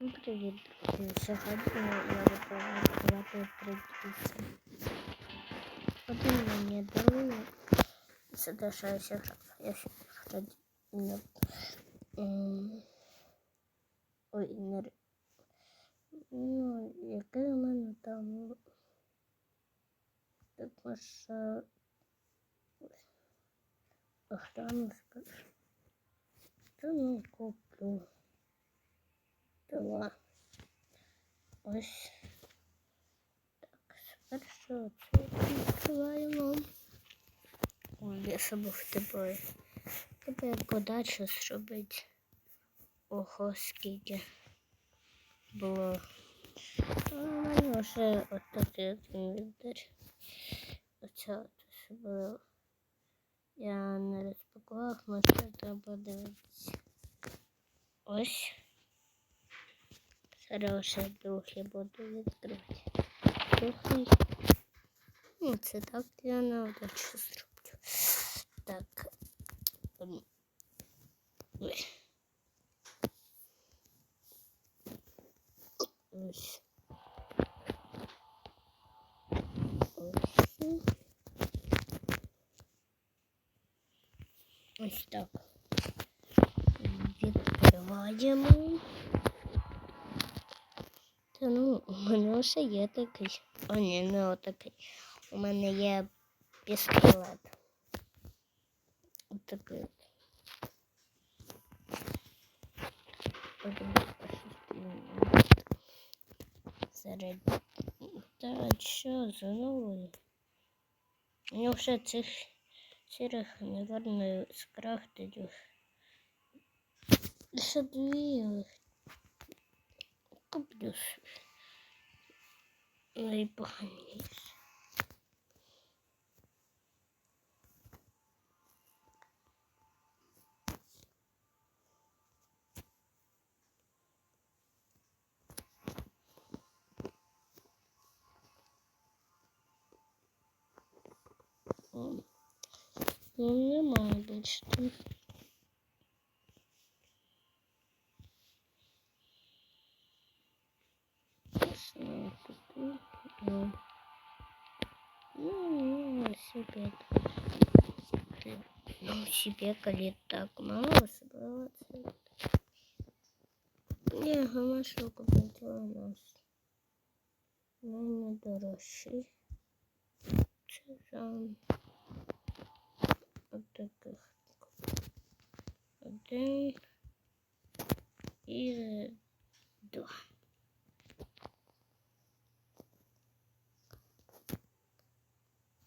Ну, Привіт, друзі. Сьогодні я випробую готувати три піци. Один мені дали. Це те, що я ще грав. Я ще грав. не- ем, Ой, не... р- Ну, який у мене там... Так, може... Охрану скажу. Та ну, куплю. Два. Ось. Так, спершу це відкриваємо. Ой, я забув тебе. Тепер подачу зробити. Ого, скільки було. А мене вже от такий от. Оце от було. Я не розпакував, може треба дивитися. Ось. Зараз ще другий буду відкривати. Другий. Ну, це так я на удачу зроблю. Так. ем, Ой. Ось. Ось. Ось так. Відкриваємо. Та ну, у мене вже є такий. О, ні, не отакий. У мене є пістолет. Отакий. от. Один Серед. Та що за новий? У нього вже цих сірих, наверное, скрафтить. Ще дві куплю. biliyorsun. Ay bahaneyiz. Onu mu almıştım? Ну, ну. Ну, себе коли так мало собраться. Не, гамашу купила у нас. Ну, не дорожчий. Це там. Таких. Один. І два.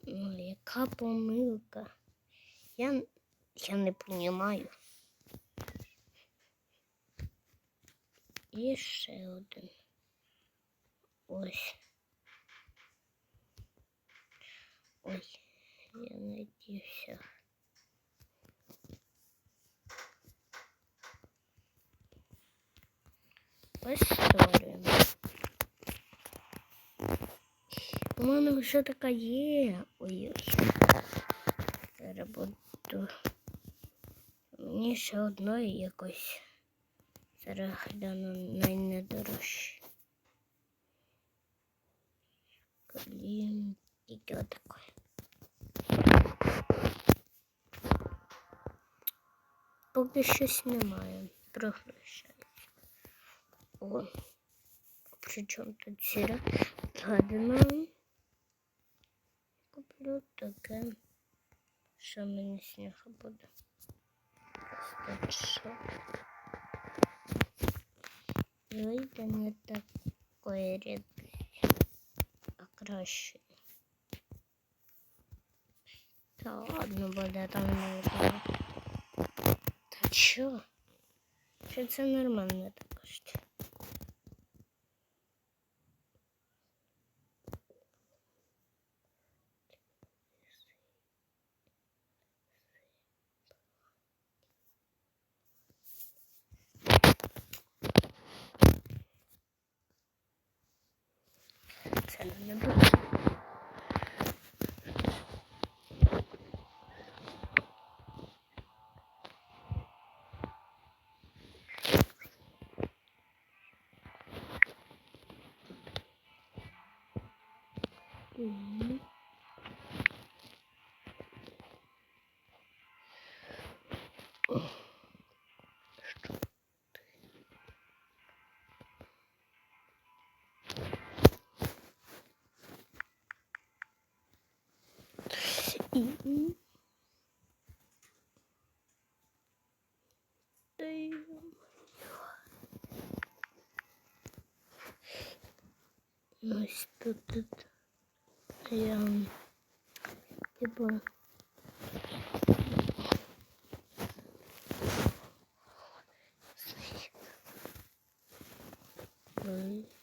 Ну, яка помилка? Я, я не понимаю. І ще один. Ось. Ой, я надіюся. Ось створюємо. У мене вже така є. Ой-ой. Зараз буду. Мені ще одної якось. Зараз гляну найнедорожче. Клін. Тільки отакої. Поки щось немає. Прогрещається. О. Причому тут сіра гадина. Куплю таке, що мені сніга буде. Просто що. І вийде не такої рідкості, а краще. Та ладно буде там не буде. Та чо? Що це нормально також? Mm-hmm. Ось тут, тут я типу Ой.